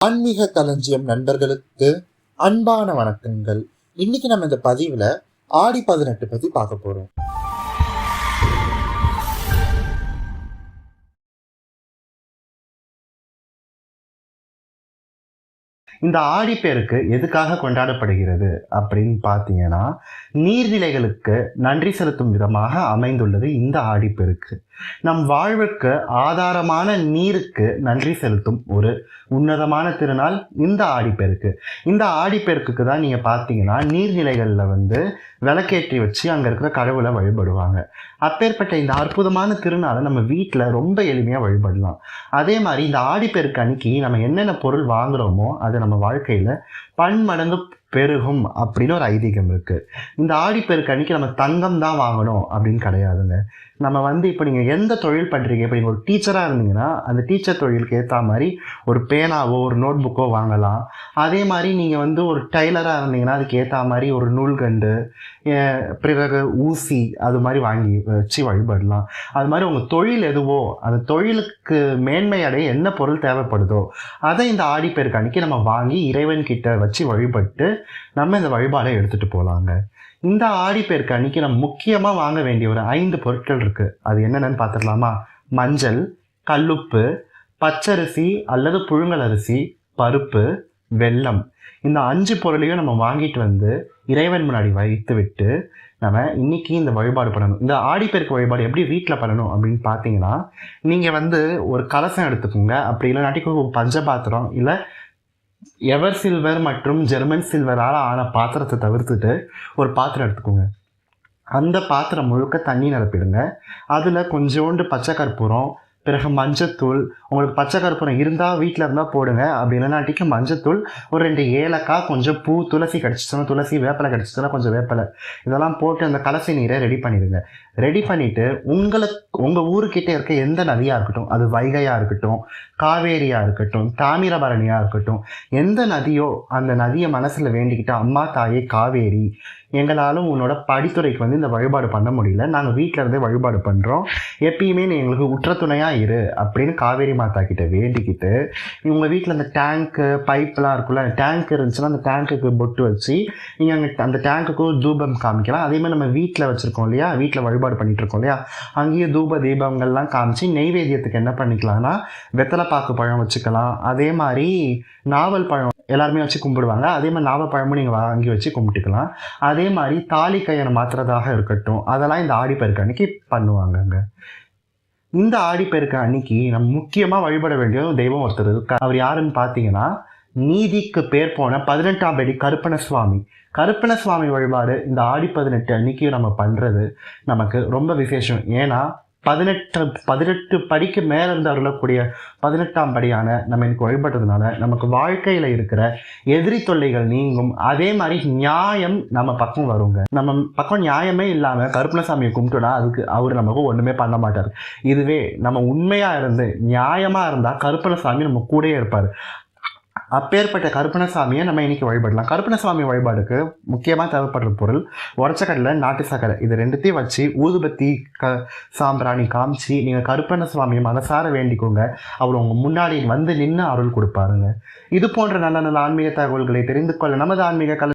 ஆன்மீக களஞ்சியம் நண்பர்களுக்கு அன்பான வணக்கங்கள். இன்னைக்கு நம்ம இந்த பதிவில் ஆடி பதினெட்டு பற்றி பார்க்க போகிறோம் இந்த ஆடிப்பெருக்கு எதுக்காக கொண்டாடப்படுகிறது அப்படின்னு பார்த்தீங்கன்னா நீர்நிலைகளுக்கு நன்றி செலுத்தும் விதமாக அமைந்துள்ளது இந்த ஆடிப்பெருக்கு நம் வாழ்வுக்கு ஆதாரமான நீருக்கு நன்றி செலுத்தும் ஒரு உன்னதமான திருநாள் இந்த ஆடிப்பெருக்கு. இந்த ஆடிப்பெருக்குக்கு தான் நீங்கள் பார்த்தீங்கன்னா நீர்நிலைகளில் வந்து விளக்கேற்றி வச்சு அங்கே இருக்கிற கடவுளை வழிபடுவாங்க. அப்பேற்பட்ட இந்த அற்புதமான திருநாளை நம்ம வீட்டில் ரொம்ப எளிமையாக வழிபடலாம். அதே மாதிரி இந்த ஆடிப்பெருக்கு அன்னைக்கு நம்ம என்னென்ன பொருள் வாங்குறோமோ அது நம்ம வாழ்க்கையில் பன்மடங்கு பெருகும் அப்படின்னு ஒரு ஐதீகம் இருக்குது இந்த ஆடிப்பெருக்கு அன்றைக்கி நம்ம தங்கம் தான் வாங்கணும் அப்படின்னு கிடையாதுங்க. நம்ம வந்து இப்போ நீங்கள் எந்த தொழில் பண்ணுறீங்க இப்போ நீங்கள் ஒரு டீச்சராக இருந்தீங்கன்னா அந்த டீச்சர் தொழிலுக்கு ஏற்ற மாதிரி ஒரு பேனாவோ ஒரு நோட் புக்கோ வாங்கலாம். அதே மாதிரி நீங்கள் வந்து ஒரு டைலராக இருந்தீங்கன்னா அதுக்கு ஏற்ற மாதிரி ஒரு நூல்கண்டு பிறகு ஊசி அது மாதிரி வாங்கி வச்சு வழிபடலாம். அது மாதிரி உங்கள் தொழில் எதுவோ அந்த தொழிலுக்கு மேன்மை அடைய என்ன பொருள் தேவைப்படுதோ அதை இந்த ஆடிப்பெருக்கு அன்னைக்கு நம்ம வாங்கி இறைவன்கிட்ட வச்சு வழிபட்டு நம்ம இந்த வழிபாடை எடுத்துகிட்டு போகலாங்க இந்த ஆடிப்பெருக்கு அன்னைக்கு நம்ம முக்கியமாக வாங்க வேண்டிய ஒரு ஐந்து பொருட்கள் இருக்குது அது என்னென்னு பார்த்துடலாமா மஞ்சள் கல்லுப்பு பச்சரிசி அல்லது புழுங்கல் அரிசி பருப்பு வெல்லம். இந்த அஞ்சு பொருளையும் நம்ம வாங்கிட்டு வந்து இறைவன் முன்னாடி வைத்து விட்டு நம்ம இன்னைக்கு இந்த வழிபாடு பண்ணணும். இந்த ஆடிப்பெருக்கு வழிபாடு எப்படி வீட்டில் பண்ணணும் அப்படின்னு பார்த்தீங்கன்னா நீங்கள் வந்து ஒரு கலசம் எடுத்துக்கோங்க. அப்படி இல்லைனாட்டிக்கு ஒரு பஞ்சபாத்திரம் இல்லை எவர் சில்வர் மற்றும் ஜெர்மன் சில்வரால் ஆன பாத்திரத்தை தவிர்த்துட்டு ஒரு பாத்திரம் எடுத்துக்கோங்க. அந்த பாத்திரம் முழுக்க தண்ணி நிரப்பிடுங்க. அதில் கொஞ்சோண்டு பச்சை கற்பூரம் பிறகு மஞ்சத்தூள் உங்களுக்கு பச்சை கற்பூரம் இருந்தால் வீட்டில் இருந்தால் போடுங்க. அப்படி இல்லைனாட்டிக்கு மஞ்சத்தூள் ஒரு ரெண்டு ஏலக்காய் கொஞ்சம் பூ துளசி கிடச்சிச்சுன்னா துளசி வேப்பலை கிடச்சிச்சுன்னா கொஞ்சம் வேப்பலை. இதெல்லாம் போட்டு அந்த கலசி நீரை ரெடி பண்ணிடுங்க. ரெடி பண்ணிவிட்டு உங்களை உங்கள் ஊருக்கிட்ட இருக்க எந்த நதியாக இருக்கட்டும் அது வைகையாக இருக்கட்டும் காவேரியாக இருக்கட்டும் தாமிரபரணியாக இருக்கட்டும் எந்த நதியோ அந்த நதியை மனசில் வேண்டிக்கிட்டு அம்மா தாயே காவேரி எங்களாலும் உன்னோட படித்துறைக்கு வந்து இந்த வழிபாடு பண்ண முடியல. நாங்கள் வீட்டில் இருந்தே வழிபாடு பண்ணுறோம் எப்பயுமே நீ எங்களுக்கு உற்ற துணையாக இரு அப்படின்னு காவேரி மாதா கிட்ட வேண்டிக்கிட்டு உங்கள் வீட்டில் அந்த டேங்க்கு பைப்லாம் இருக்குல்ல டேங்க் இருந்துச்சுன்னா அந்த டேங்க்குக்கு பொட்டு வச்சு நீங்கள் அங்கே அந்த டேங்க்குக்கு தூபம் காமிக்கலாம். அதேமாதிரி நம்ம வீட்டில் வச்சுருக்கோம் இல்லையா? வீட்டில் வழிபாடு பண்ணிகிட்ருக்கோம் இல்லையா இல்லையா? அங்கேயே தூப தீபங்கள்லாம் காமிச்சு நெய்வேத்தியத்துக்கு என்ன பண்ணிக்கலாம்னா வெத்தலைப்பாக்கு பழம் வச்சுக்கலாம். அதே மாதிரி நாவல் பழம் எல்லாருமே வச்சு கும்பிடுவாங்க. அதே மாதிரி நாவல் பழமும் நீங்கள் வாங்கி வச்சு கும்பிட்டுக்கலாம். அதே மாதிரி தாலி கயிறு மாத்துறதாக இருக்கட்டும். அதெல்லாம் இந்த ஆடிப்பெருக்கு அன்னைக்கு பண்ணுவாங்கங்க இந்த ஆடிப்பெருக்கு அன்னைக்கு நம்ம முக்கியமாக வழிபட வேண்டிய தெய்வம் ஒருத்தர் அவர் யாருன்னு பார்த்தீங்கன்னா நீதிக்கு பேர் போன பதினெட்டாம் படி கருப்பண சுவாமி கருப்பண சுவாமி வழிபாடு இந்த ஆடி பதினெட்டு அன்னைக்கு நம்ம பண்ணுறது நமக்கு ரொம்ப விசேஷம். ஏன்னா பதினெட்டு பதினெட்டு படிக்கு மேலே இருந்து அருளக்கூடிய பதினெட்டாம் படியான நம்ம எனக்கு வழிபட்டதுனால நமக்கு வாழ்க்கையில் இருக்கிற எதிரி தொல்லைகள் நீங்கும். அதே மாதிரி நியாயம் நம்ம பக்கம் வருங்க. நம்ம பக்கம் நியாயமே இல்லாமல் கருப்பணசாமியை கும்பிட்டோன்னா அதுக்கு அவர் நமக்கு ஒன்றுமே பண்ண மாட்டார். இதுவே நம்ம உண்மையாக இருந்து நியாயமாக இருந்தால் கருப்பணசாமி நம்ம கூடயே இருப்பார். அப்பேற்பட்ட கருப்பணசாமியை நம்ம இன்னைக்கு வழிபடலாம். கருப்பணசாமி வழிபாடுக்கு முக்கியமாக தேவைப்படுற பொருள் உடச்சக்கடலை நாட்டு சக்கரை. இது ரெண்டுத்தையும் வச்சு ஊதுபத்தி க சாம்பிராணி காமிச்சு நீங்கள் கருப்பணசுவாமியை மனசார வேண்டிக்கோங்க. அவர் உங்கள் முன்னாடி வந்து நின்று அருள் கொடுப்பாருங்க. இது போன்ற நல்ல நல்ல ஆன்மீக தகவல்களை தெரிந்து கொள்ள நமது ஆன்மீக கல